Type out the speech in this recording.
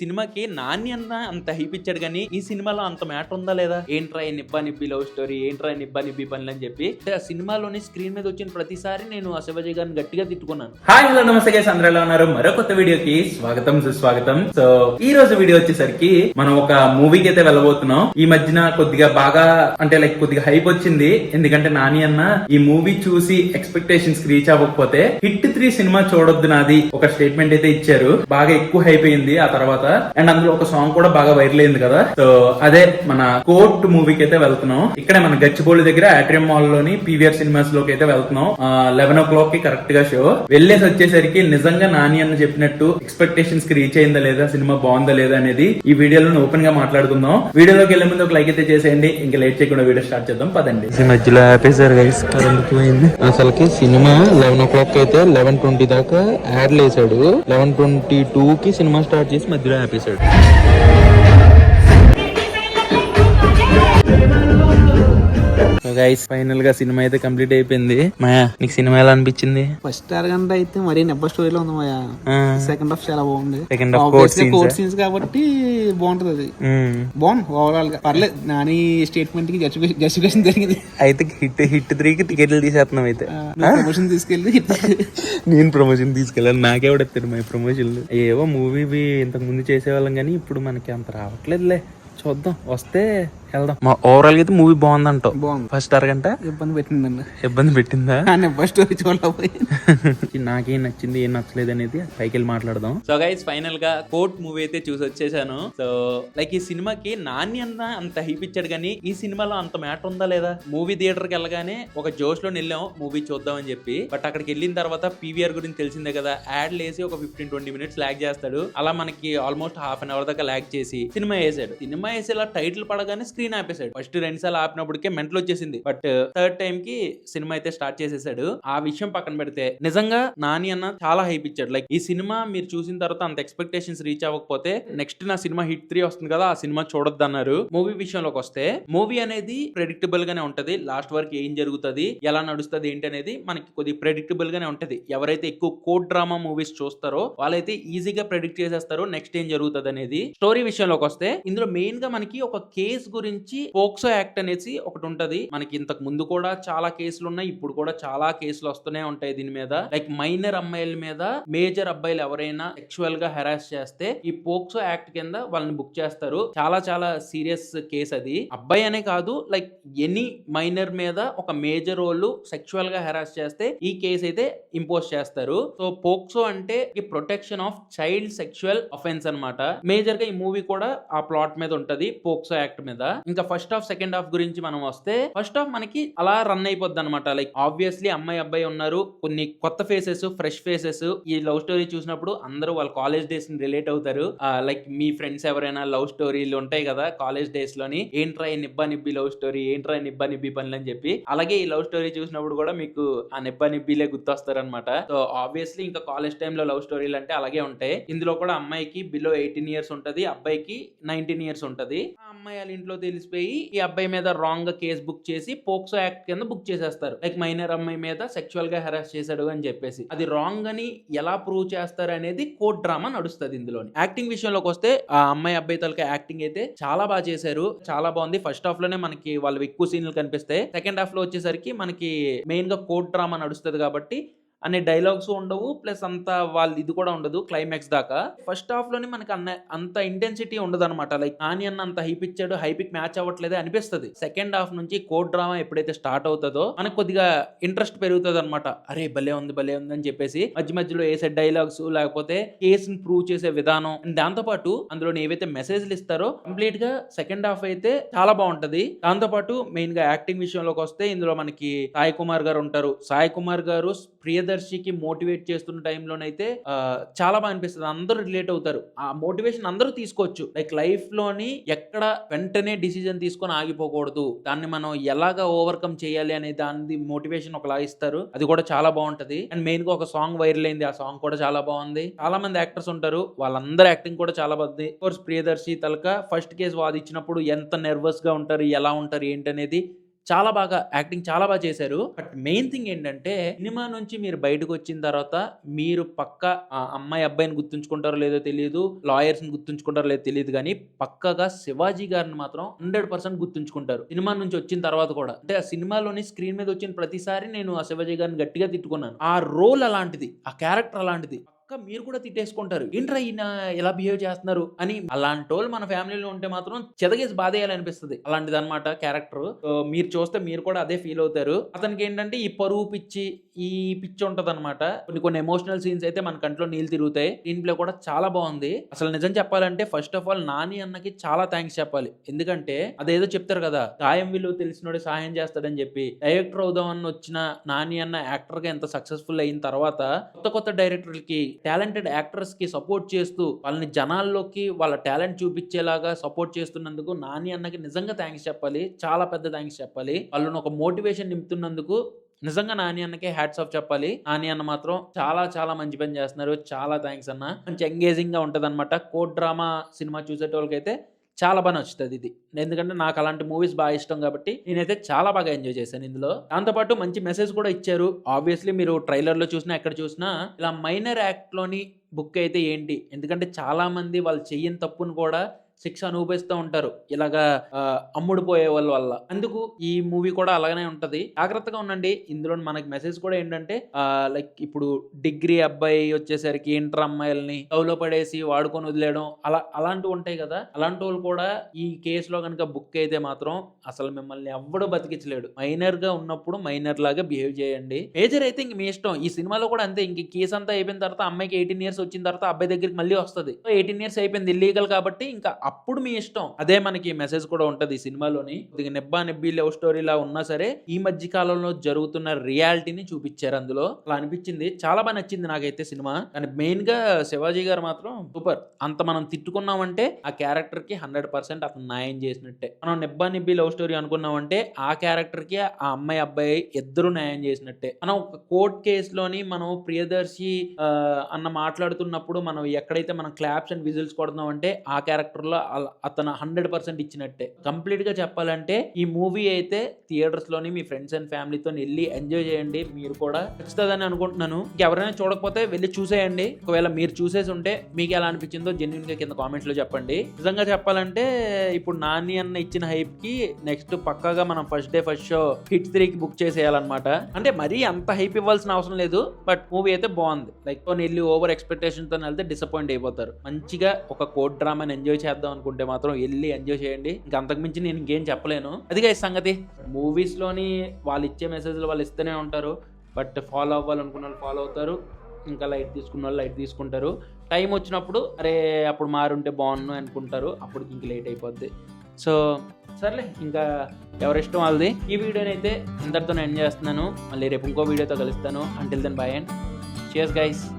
సినిమాకి నాని అన్న అంత హైప్ ఇచ్చాడు కానీ ఈ సినిమాలో అంత మ్యాటర్ ఉందా లేదా? ఏంట్రా నిబ్బా నిబ్బి లవ్ స్టోరీ ఏంట్రా నిబ్బా నిబ్బి పనులు అని చెప్పి ఆ సినిమాలోని స్క్రీన్ మీద వచ్చిన ప్రతిసారి నేను ఆ గారిని గట్టిగా తిట్టుకున్నాను. హాయ్ హలో నమస్తే గైస్ అందరూ ఎలా ఉన్నారు? మరో కొత్త వీడియోకి స్వాగతం సుస్వాగతం. సో ఈ రోజు వీడియో వచ్చేసరికి మనం ఒక మూవీకి అయితే వెళ్ళబోతున్నాం. ఈ మధ్యన కొద్దిగా బాగా అంటే లైక్ కొద్దిగా హైప్ వచ్చింది. ఎందుకంటే నాని అన్న ఈ మూవీ చూసి ఎక్స్పెక్టేషన్స్ రీచ్ అవ్వకపోతే హిట్ త్రీ సినిమా చూడొద్దు నాది ఒక స్టేట్మెంట్ అయితే ఇచ్చారు. బాగా ఎక్కువ హైప్ అయింది. ఆ తర్వాత అండ్ అందులో ఒక సాంగ్ కూడా బాగా వైరల్ అయింది కదా? సో అదే మన కోర్ట్ మూవీకి అయితే వెళ్తున్నాం. ఇక్కడ మన గచ్చిబౌలి దగ్గర ఆట్రియం మాల్లోని పీవీఆర్ సినిమాస్లోకి అయితే వెళ్తున్నాం. లెవెన్ ఓ క్లాక్కి కరెక్ట్గా షో వెళ్ళేసి వచ్చేసరికి నిజంగా నాని అన్న చెప్పినట్టు ఎక్స్పెక్టేషన్స్కి రీచ్ అయిందా లేదా? సినిమా బాగుందా లేదా అనేది ఈ వీడియోలో ఓపెన్గా మాట్లాడుకుందాం. వీడియోలోకి వెళ్ళే ముందు ఒక లైక్ అయితే చేసేయండి. ఇంకా లేట్ చేయకుండా వీడియో స్టార్ట్ చేద్దాం. పదండి. ఈ మధ్యలో ఆపేశారు గైస్ కరెంట్ పోయింది. అసలుకి సినిమా లెవెన్ ఓ క్లాక్ అయితే లెవెన్ ట్వంటీ దాకా యాడ్ వేసాడు లెవెన్ ట్వంటీ టూ కి సినిమా స్టార్ట్ చేసి మధ్యలో ఆపేశాడు గైస్ ఫైనల్గా సినిమా అయితే కంప్లీట్ అయిపోయింది. మాయా నీకు సినిమా ఎలా అనిపించింది? ఫస్ట్ అరగంట అయితే మరీ నెబ్బ స్టోరీలో ఉంది మాయా. సెకండ్ హాఫ్ చాలా బాగుంది. సెకండ్ హాఫ్ కోర్ట్ సీన్స్ కాబట్టి బాగుంటది అది. బాగుంది ఓవరాల్గా. పర్లేదు నాని స్టేట్మెంట్కి జస్టిఫికేషన్ జరిగింది. అయితే హిట్ హిట్ త్రీకి టికెట్లు తీసేస్తున్నాం అయితే. ప్రమోషన్ తీసుకెళ్ళి నేను ప్రమోషన్ తీసుకెళ్ళాను నాకెవడెత్తాడు మా ప్రమోషన్ ఏవో మూవీ ఇంతకు ముందు చేసేవాళ్ళం కానీ ఇప్పుడు మనకి అంత రావట్లేదులే. చూద్దాం వస్తే వెళ్దాం. మా ఓవరాల్గా అయితే మూవీ బాగుందంటావు. బాగుంది. ఫస్ట్ అరగంట ఇబ్బంది పెట్టిందండి. ఇబ్బంది పెట్టిందా? ఆ నెబ్బ స్టోరీ చూడలేకపోయి నాకేం నచ్చింది ఏం నచ్చలేదు అనేది పైకి వెళ్ళి మాట్లాడదాం. సో గైస్ ఫైనల్గా కోర్ట్ మూవీ అయితే చూసి వచ్చేసాను. సో లైక్ ఈ సినిమాకి నాని అన్న అంత హైప్ ఇచ్చాడు కానీ ఈ సినిమాలో అంత మ్యాటర్ ఉందా లేదా? మూవీ థియేటర్కి వెళ్ళగానే ఒక జోష్లో వెళ్ళాం మూవీ చూద్దామని చెప్పి. బట్ అక్కడికి వెళ్ళిన తర్వాత పీవీఆర్ గురించి తెలిసిందే కదా. యాడ్ లేసి ఒక ఫిఫ్టీన్ ట్వంటీ మినిట్స్ లాగ్ చేస్తాడు. అలా మనకి ఆల్మోస్ట్ హాఫ్ అన్ అవర్ దాకా లాగ్ చేసి సినిమా వేసాడు. సినిమా వేసి ఇలా టైటిల్ పడగానే స్క్రీన్ ఆపేశాడు. ఫస్ట్ రెండు సార్లు ఆపినప్పటికే మెంటల్ వచ్చేసింది. బట్ థర్డ్ టైం కి సినిమా అయితే స్టార్ట్ చేసేసాడు. ఆ విషయం పక్కన పెడితే నిజంగా నాని అన్న చాలా హైప్ ఇచ్చాడు. లైక్ ఈ సినిమా మీరు చూసిన తర్వాత అంత ఎక్స్పెక్టేషన్స్ రీచ్ అవ్వకపోతే నెక్స్ట్ నా సినిమా హిట్ త్రీ వస్తుంది కదా ఆ సినిమా చూడొద్దు అన్నారు మూవీ విషయంలోకి వస్తే మూవీ అనేది ప్రెడిక్టబుల్ గానే ఉంటది. లాస్ట్ వరకు ఏం జరుగుతుంది ఎలా నడుస్తుంది ఏంటి అనేది మనకి కొద్ది ప్రెడిక్టబుల్ గానే ఉంటది. ఎవరైతే ఎక్కువ కోడ్ డ్రామా మూవీస్ చూస్తారో వాళ్ళైతే ఈజీగా ప్రెడిక్ట్ చేసేస్తారో నెక్స్ట్ ఏం జరుగుతుంది అనేది స్టోరీ విషయంలోకి వస్తే ఇందులో మెయిన్గా మనకి ఒక కేస్ గురించి పోక్సో యాక్ట్ అనేసి ఒకటి ఉంటది. మనకి ఇంతకు ముందు కూడా చాలా కేసులు ఉన్నాయి. ఇప్పుడు కూడా చాలా కేసులు వస్తూనే ఉంటాయి దీని మీద. లైక్ మైనర్ అమ్మాయిల మీద మేజర్ అబ్బాయిలు ఎవరైనా సెక్చువల్గా హెరాస్ చేస్తే ఈ పోక్సో యాక్ట్ కింద వాళ్ళని బుక్ చేస్తారు. చాలా చాలా సీరియస్ కేసు అది. అబ్బాయి అనే కాదు లైక్ ఎనీ మైనర్ మీద ఒక మేజర్ వాళ్ళు సెక్చువల్గా హెరాస్ చేస్తే ఈ కేసు అయితే ఇంపోజ్ చేస్తారు. సో పోక్సో అంటే ఈ protection of child sexual offence అన్నమాట. మేజర్గా ఈ మూవీ కూడా ఆ ప్లాట్ మీద ఉంటది పోక్సో యాక్ట్ మీద. ఇంకా ఫస్ట్ హాఫ్ సెకండ్ హాఫ్ గురించి మనం వస్తే ఫస్ట్ హాఫ్ మనకి అలా రన్ అయిపోద్ది అనమాట లైక్ ఆబ్వియస్లీ అమ్మాయి అబ్బాయి ఉన్నారు. కొన్ని కొత్త ఫేసెస్ ఫ్రెష్ ఫేసెస్ ఈ లవ్ స్టోరీ చూసినప్పుడు అందరూ వాళ్ళ కాలేజ్ డేస్ని రిలేట్ అవుతారు. లైక్ మీ ఫ్రెండ్స్ ఎవరైనా లవ్ స్టోరీలు ఉంటాయి కదా కాలేజ్ డేస్లోని. ఏంట్రా నిబ్బా నిబ్బి లవ్ స్టోరీ ఏంట్రా నిబ్బా నిబ్బి పనులు? అని చెప్పి. అలాగే ఈ లవ్ స్టోరీ చూసినప్పుడు కూడా మీకు ఆ నిబ్బా నిబ్బిలే గుర్తొస్తారు అనమాట సో ఆబ్వియస్లీ ఇంకా కాలేజ్ టైంలో లవ్ స్టోరీలు అంటే అలాగే ఉంటాయి. ఇందులో కూడా అమ్మాయికి బిలో ఎయిటీన్ ఇయర్స్ ఉంటది. అబ్బాయికి నైన్టీన్ ఇయర్స్ ఉంటది. ఆ అమ్మాయి వాళ్ళ ఇంట్లో తెలిసిపోయి ఈ అబ్బాయి మీద రాంగ్గా కేసు బుక్ చేసి పోక్సో యాక్ట్ కింద బుక్ చేసేస్తారు. లైక్ మైనర్ అమ్మాయి మీద సెక్చువల్గా హెరాస్ చేశాడు అని చెప్పేసి. అది రాంగ్ అని ఎలా ప్రూవ్ చేస్తారు అనేది కోర్ట్ డ్రామా నడుస్తుంది ఇందులోని. యాక్టింగ్ విషయంలోకి వస్తే ఆ అమ్మాయి అబ్బాయి తలక యాక్టింగ్ అయితే చాలా బాగా చేశారు. చాలా బాగుంది. ఫస్ట్ హాఫ్లోనే మనకి వాళ్ళు ఎక్కువ సీన్లు కనిపిస్తాయి. సెకండ్ హాఫ్లో వచ్చేసరికి మనకి మెయిన్గా కోర్ట్ డ్రామా నడుస్తుంది కాబట్టి అనే డైలాగ్స్ ఉండవు ప్లస్ అంత వాళ్ళు ఇది కూడా ఉండదు క్లైమాక్స్ దాకా. ఫస్ట్ హాఫ్లోనే మనకి అన్న అంత ఇంటెన్సిటీ ఉండదు అనమాట లైక్ నాని అన్న అంత హైప్ ఇచ్చాడు హైపిక్ మ్యాచ్ అవ్వట్లేదు అనిపిస్తుంది. సెకండ్ హాఫ్ నుంచి కోడ్ డ్రామా ఎప్పుడైతే స్టార్ట్ అవుతుందో మనకు కొద్దిగా ఇంట్రెస్ట్ పెరుగుతుంది అనమాట అరే భలే ఉంది భలే ఉంది అని చెప్పేసి మధ్య మధ్యలో వేసే డైలాగ్స్ లేకపోతే కేసుని ప్రూవ్ చేసే విధానం. దాంతో పాటు అందులో ఏవైతే మెసేజ్లు ఇస్తారో కంప్లీట్గా సెకండ్ హాఫ్ అయితే చాలా బాగుంటది. దాంతో పాటు మెయిన్గా యాక్టింగ్ విషయంలోకి వస్తే ఇందులో మనకి సాయి కుమార్ గారు ఉంటారు. సాయి కుమార్ గారు ప్రియ ప్రియదర్శికి మోటివేట్ చేస్తున్న టైంలోనైతే చాలా బాగా అనిపిస్తుంది. అందరూ రిలేట్ అవుతారు. ఆ మోటివేషన్ అందరూ తీసుకోవచ్చు. లైక్ లైఫ్లోని ఎక్కడ వెంటనే డిసిజన్ తీసుకొని ఆగిపోకూడదు. దాన్ని మనం ఎలాగా ఓవర్కమ్ చేయాలి అనే దాని మోటివేషన్ ఒకలా ఇస్తారు. అది కూడా చాలా బాగుంటది. అండ్ మెయిన్గా ఒక సాంగ్ వైరల్ అయింది. ఆ సాంగ్ కూడా చాలా బాగుంది. చాలా మంది యాక్టర్స్ ఉంటారు. వాళ్ళందరూ యాక్టింగ్ కూడా చాలా బాగుంది. కోర్స్ ప్రియదర్శి తలక ఫస్ట్ కేసు వాదిచ్చినప్పుడు ఎంత నెర్వస్గా ఉంటారు ఎలా ఉంటారు ఏంటి అనేది చాలా బాగా యాక్టింగ్ చాలా బాగా చేశారు. బట్ మెయిన్ థింగ్ ఏంటంటే సినిమా నుంచి మీరు బయటకు వచ్చిన తర్వాత మీరు పక్క ఆ అమ్మాయి అబ్బాయిని గుర్తుంచుకుంటారో లేదో తెలియదు లాయర్స్ని గుర్తుంచుకుంటారో లేదో తెలియదు కానీ పక్కగా శివాజీ గారిని మాత్రం హండ్రెడ్ పర్సెంట్ గుర్తుంచుకుంటారు. సినిమా నుంచి వచ్చిన తర్వాత కూడా. అంటే ఆ సినిమాలోని స్క్రీన్ మీద వచ్చిన ప్రతిసారి నేను ఆ శివాజీ గారిని గట్టిగా తిట్టుకున్నాను. ఆ రోల్ అలాంటిది ఆ క్యారెక్టర్ అలాంటిది. పక్క మీరు కూడా తిట్టేసుకుంటారు. ఏంట్రా ఈయన ఎలా బిహేవ్ చేస్తున్నారు? అని అలాంటి వాళ్ళు మన ఫ్యామిలీలో ఉంటే మాత్రం చెదగేసి బాధేయాలనిపిస్తుంది. అలాంటిది అనమాట క్యారెక్టర్ మీరు చూస్తే మీరు కూడా అదే ఫీల్ అవుతారు. అతనికి ఏంటంటే ఈ పరువు పిచ్చి ఈ పిచ్చి ఉంటది అనమాట కొన్ని కొన్ని ఎమోషనల్ సీన్స్ అయితే మన కంట్లో నీళ్ళు తిరుగుతాయి. స్క్రీన్ ప్లే కూడా చాలా బాగుంది. అసలు నిజం చెప్పాలంటే ఫస్ట్ ఆఫ్ ఆల్ నాని అన్నకి చాలా థ్యాంక్స్ చెప్పాలి. ఎందుకంటే అదేదో చెప్తారు కదా గాయం విలువ తెలిసినోడే సహాయం చేస్తాడని చెప్పి. డైరెక్టర్ అవుదామని వచ్చిన నాని అన్న యాక్టర్గా ఎంత సక్సెస్ఫుల్ అయిన తర్వాత కొత్త కొత్త డైరెక్టర్లకి టాలెంటెడ్ యాక్టర్స్కి సపోర్ట్ చేస్తూ వాళ్ళని జనాల్లోకి వాళ్ళ టాలెంట్ చూపించేలాగా సపోర్ట్ చేస్తున్నందుకు నాని అన్నకి నిజంగా థ్యాంక్స్ చెప్పాలి. చాలా పెద్ద థ్యాంక్స్ చెప్పాలి. వాళ్ళని ఒక మోటివేషన్ నింపుతున్నందుకు నిజంగా నాని అన్నకే హ్యాట్స్ ఆఫ్ చెప్పాలి. నాని అన్న మాత్రం చాలా చాలా మంచి పని చేస్తున్నారు. చాలా థ్యాంక్స్ అన్న. మంచి ఎంగేజింగ్గా ఉంటదన్నమాట. కోడ్ డ్రామా సినిమా చూసేటోళ్ళకైతే చాలా బాగా నచ్చుతుంది ఇది. ఎందుకంటే నాకు అలాంటి మూవీస్ బాగా ఇష్టం కాబట్టి నేనైతే చాలా బాగా ఎంజాయ్ చేశాను ఇందులో. దాంతోపాటు మంచి మెసేజ్ కూడా ఇచ్చారు. ఆబ్వియస్లీ మీరు ట్రైలర్లో చూసినా ఎక్కడ చూసినా ఇలా మైనర్ యాక్ట్లోని బుక్ అయితే ఏంటి? ఎందుకంటే చాలామంది వాళ్ళు చెయ్యని తప్పును కూడా శిక్ష అనుభవిస్తూ ఉంటారు. ఇలాగా అమ్ముడు పోయే వాళ్ళ వల్ల. అందుకు ఈ మూవీ కూడా అలాగనే ఉంటది. జాగ్రత్తగా ఉండండి. ఇందులో మనకి మెసేజ్ కూడా ఏంటంటే లైక్ ఇప్పుడు డిగ్రీ అబ్బాయి వచ్చేసరికి ఇంటర్ అమ్మాయిల్ని లవ్లో పడేసి వాడుకొని వదిలేయడం అలా అలాంటివి ఉంటాయి కదా. అలాంటి వాళ్ళు కూడా ఈ కేసులో కనుక బుక్ అయితే మాత్రం అసలు మిమ్మల్ని ఎవ్వడూ బతికించలేడు. మైనర్గా ఉన్నప్పుడు మైనర్ లాగా బిహేవ్ చేయండి. మేజర్ అయితే ఇంక మీ ఇష్టం. ఈ సినిమాలో కూడా అంతే. ఇంక కేసు అంతా అయిపోయిన తర్వాత అమ్మాయికి ఎయిటీన్ ఇయర్స్ వచ్చిన తర్వాత అబ్బాయి దగ్గరికి మళ్ళీ వస్తుంది. ఎయిటీన్ ఇయర్స్ అయిపోయింది ఇల్లీగల్ కాబట్టి ఇంకా అప్పుడు మీ ఇష్టం. అదే మనకి మెసేజ్ కూడా ఉంటది ఈ సినిమాలోని. కొద్దిగా నిబ్బా నిబ్బి లవ్ స్టోరీ లా ఉన్నా సరే ఈ మధ్య కాలంలో జరుగుతున్న రియాలిటీని చూపించారు అందులో. అలా అనిపించింది. చాలా బాగా నచ్చింది నాకైతే సినిమా. కానీ మెయిన్గా శివాజీ గారు మాత్రం సూపర్. అంత మనం తిట్టుకున్నామంటే ఆ క్యారెక్టర్కి హండ్రెడ్ పర్సెంట్ అతను న్యాయం చేసినట్టే. మనం నిబ్బా నిబ్బి లవ్ స్టోరీ అనుకున్నామంటే ఆ క్యారెక్టర్కి ఆ అమ్మాయి అబ్బాయి ఇద్దరు న్యాయం చేసినట్టే. మనం ఒక కోర్ట్ కేసులోని మనం ప్రియదర్శి అన్న మాట్లాడుతున్నప్పుడు మనం ఎక్కడైతే మనం క్లాప్స్ అండ్ విజిల్స్ కొడుతున్నాం అంటే ఆ క్యారెక్టర్లో లో అతను హండ్రెడ్ పర్సెంట్ ఇచ్చినట్టే. కంప్లీట్గా చెప్పాలంటే ఈ మూవీ అయితే థియేటర్స్లోని మీ ఫ్రెండ్స్ అండ్ ఫ్యామిలీతో వెళ్ళి ఎంజాయ్ చేయండి. మీరు కూడా నచ్చుతుందని అనుకుంటున్నాను. ఎవరైనా చూడకపోతే వెళ్ళి చూసేయండి. ఒకవేళ మీరు చూసేసి ఉంటే మీకు ఎలా అనిపించిందో జెన్యున్గా కింద కామెంట్స్లో చెప్పండి. నిజంగా చెప్పాలంటే ఇప్పుడు నాని అన్న ఇచ్చిన హైప్కి నెక్స్ట్ పక్కాగా మనం first day first show hit three కి బుక్ చేసేయాలన్నమాట. అంటే మరీ అంత హైప్ ఇవ్వాల్సిన అవసరం లేదు. బట్ మూవీ అయితే బాగుంది. లైక్ వెళ్ళి ఓవర్ ఎక్స్పెక్టేషన్తో వెళ్తే డిసప్పాయింట్ అయిపోతారు. మంచిగా ఒక కోడ్ డ్రామాని ఎంజాయ్ చేద్దాం అనుకుంటే మాత్రం వెళ్ళి ఎంజాయ్ చేయండి. ఇంకా అంతకుమించి నేను ఇంకేం చెప్పలేను. అదిగా ఈ సంగతి. మూవీస్లోని వాళ్ళు ఇచ్చే మెసేజ్లు వాళ్ళు ఇస్తూనే ఉంటారు. బట్ ఫాలో అవ్వాలనుకున్న వాళ్ళు ఫాలో అవుతారు. ఇంకా లైట్ తీసుకున్న వాళ్ళు లైట్ తీసుకుంటారు. టైం వచ్చినప్పుడు అరే అప్పుడు మారుంటే బాగున్ను అనుకుంటారు. అప్పుడు ఇంక లేట్ అయిపోద్ది. సో సర్లే ఇంకా ఎవరిష్టం వాళ్ళది. ఈ వీడియోని అయితే ఇంతటితో ఎండ్ చేస్తున్నాను. మళ్ళీ రేపు ఇంకో వీడియోతో కలుస్తాను. అంటిల్ దెన్ బై అండ్ చేస్ గైస్